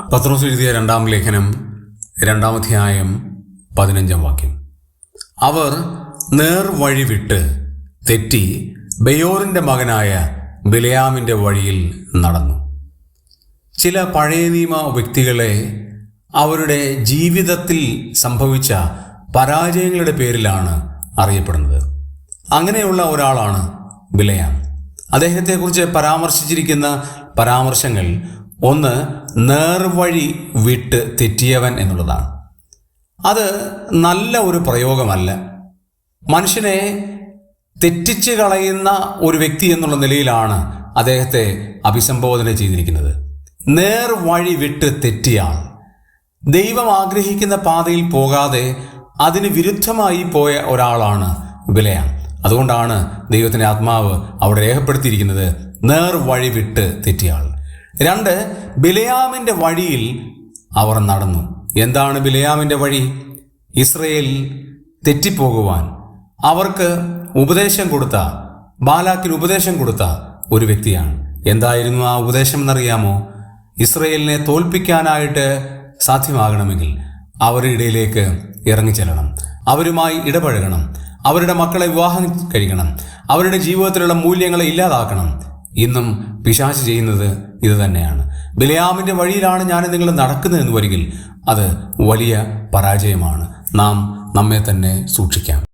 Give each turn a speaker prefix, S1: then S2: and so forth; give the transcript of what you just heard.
S1: പത്രോസ് എഴുതിയ രണ്ടാം ലേഖനം രണ്ടാമധ്യായം പതിനഞ്ചാം വാക്യം. അവർ നേർവഴി വിട്ട് തെറ്റി ബയോറിന്റെ മകനായ ബിലയാമിന്റെ വഴിയിൽ നടന്നു. ചില പഴയ നിയമ വ്യക്തികളെ അവരുടെ ജീവിതത്തിൽ സംഭവിച്ച പരാജയങ്ങളുടെ പേരിലാണ് അറിയപ്പെടുന്നത്. അങ്ങനെയുള്ള ഒരാളാണ് ബിലയാം. അദ്ദേഹത്തെക്കുറിച്ച് പരാമർശിച്ചിരിക്കുന്ന പരാമർശങ്ങൾ ഒന്ന് നേർവഴി വിട്ട് തെറ്റിയവൻ എന്നുള്ളതാണ്. അത് നല്ല ഒരു പ്രയോഗമല്ല. മനുഷ്യനെ തെറ്റിച്ച് കളയുന്ന ഒരു വ്യക്തി എന്നുള്ള നിലയിലാണ് അദ്ദേഹത്തെ അഭിസംബോധന ചെയ്തിരിക്കുന്നത്. നേർ വഴി വിട്ട് തെറ്റിയാൾ ദൈവം ആഗ്രഹിക്കുന്ന പാതയിൽ പോകാതെ അതിന് വിരുദ്ധമായി പോയ ഒരാളാണ് ബിലയാം അതുകൊണ്ടാണ് ദൈവത്തിന്റെ ആത്മാവ് അവിടെ രേഖപ്പെടുത്തിയിരിക്കുന്നത് നേർ വഴി വിട്ട് തെറ്റിയാൾ രണ്ട് ബിലയാമിന്റെ വഴിയിൽ അവർ നടന്നു. എന്താണ് ബിലയാമിന്റെ വഴി? ഇസ്രയേൽ തെറ്റിപ്പോകുവാൻ. അവർക്ക് ഉപദേശം കൊടുത്ത ബാലാക്കിന് ഉപദേശം കൊടുത്ത ഒരു വ്യക്തിയാണ്. എന്തായിരുന്നു ആ ഉപദേശം എന്നറിയാമോ? ഇസ്രയേലിനെ തോൽപ്പിക്കാനായിട്ട് സാധ്യമാകണമെങ്കിൽ അവരുടെ ഇടയിലേക്ക് ഇറങ്ങിച്ചെല്ലണം അവരുമായി ഇടപഴകണം. അവരുടെ മക്കളെ വിവാഹം കഴിക്കണം. അവരുടെ ജീവിതത്തിലുള്ള മൂല്യങ്ങളെ ഇല്ലാതാക്കണം. ഇന്നും പിശാച് ചെയ്യുന്നത് ഇത് തന്നെയാണ്. ബിലയാമിന്റെ വഴിയിലാണ് ഞാൻ നിങ്ങൾ നടക്കുന്നതെന്ന് വരികിൽ അത് വലിയ പരാജയമാണ്. നാം നമ്മെ തന്നെ സൂക്ഷിക്കാം.